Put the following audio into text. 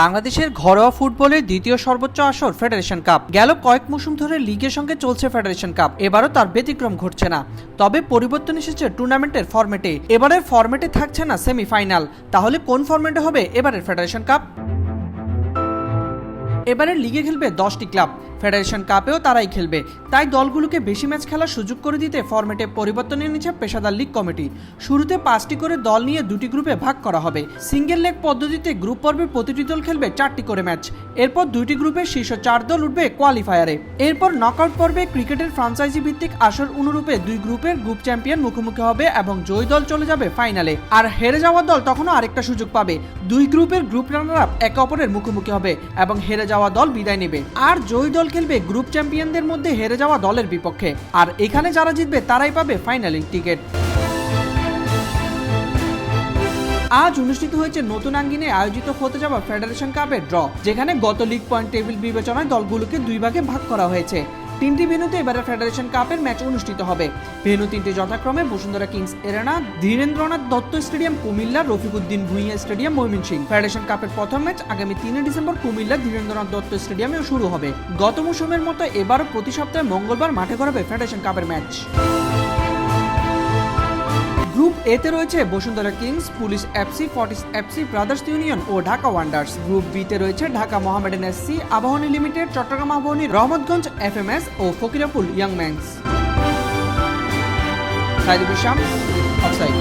বাংলাদেশের ঘরোয়া ফুটবলের দ্বিতীয় সর্বোচ্চ আসর ফেডারেশন কাপ। গেল কয়েক মৌসুম ধরে লিগের সঙ্গে চলছে ফেডারেশন কাপ। এবারও তার ব্যতিক্রম ঘটছে না। তবে পরিবর্তন এসেছে টুর্নামেন্টের ফরম্যাটে। এবারের ফরম্যাটে থাকছে না সেমিফাইনাল। তাহলে কোন ফরম্যাটে হবে এবারের ফেডারেশন কাপ? এবারের লিগে খেলবে দশটি ক্লাব। ফেডারেশন কাপেও তারাই খেলবে। তাই দলগুলোকে বেশি ম্যাচ খেলার সুযোগ করে দিতে ফরম্যাটে পরিবর্তন এনেছে পেশাদার লিগ কমিটি। শুরুতে পাঁচটি করে দল নিয়ে দুটি গ্রুপে ভাগ করা হবে। সিঙ্গেল লেগ পদ্ধতিতে গ্রুপ পর্বে প্রতিটি দল খেলবে চারটি করে ম্যাচ। এরপর দুইটি গ্রুপে শীর্ষ চার দল উঠবে কোয়ালিফায়ারে। এরপর নকআউট পর্বে ক্রিকেটের ফ্রাঞ্চাইজি ভিত্তিক আসর অনুরূপে দুই গ্রুপের গ্রুপ চ্যাম্পিয়ন মুখোমুখি হবে এবং জয়ী দল চলে যাবে ফাইনালে। আর হেরে যাওয়া দল তখনও আরেকটা সুযোগ পাবে। দুই গ্রুপের গ্রুপ রানার আপ একে অপরের মুখোমুখি হবে এবং হেরে যাওয়া দল বিদায় নেবে। আর জয়ী দল খেলবে গ্রুপ চ্যাম্পিয়নদের মধ্যে হেরে যাওয়া দলের বিপক্ষে। আর এখানে যারা জিতবে, তারাই পাবে ফাইনালের টিকিট। আজ অনুষ্ঠিত হয়েছে নতুন আঙ্গিনে আয়োজিত হতে যাওয়া ফেডারেশন কাপের ড্র, যেখানে গত লিগ পয়েন্ট টেবিল বিবেচনায় দলগুলোকে দুই ভাগে ভাগ করা হয়েছে। তিনটি ভেন্যুতে এবারে ফেডারেশন কাপের ম্যাচ অনুষ্ঠিত হবে। ভেন্যু তিনটি যথাক্রমে Bashundhara Kings arena Dhirendranath Datta stadium, Comilla, Rafiquddin Bhuiyan stadium, Mymensingh. Federation কাপের প্রথম ম্যাচ আগামী তিনে ডিসেম্বর কুমিল্লা ধীরেন্দ্রনাথ দত্ত স্টেডিয়ামেও শুরু হবে। গত মৌসুমের মতো এবারও প্রতি সপ্তাহে মঙ্গলবার মাঠে করাবে ফেডারেশন কাপের ম্যাচ। এতে রয়েছে Bashundhara Kings, police FC Fortis FC, Brothers Union ও ঢাকা ওয়ান্ডার্স। গ্রুপ বিতে রয়েছে Dhaka Mohammedan SC Abahani limited, Chittagong Abahani, Rahmatganj F M S ও Fakirapool young men's. Saidul Islam offside.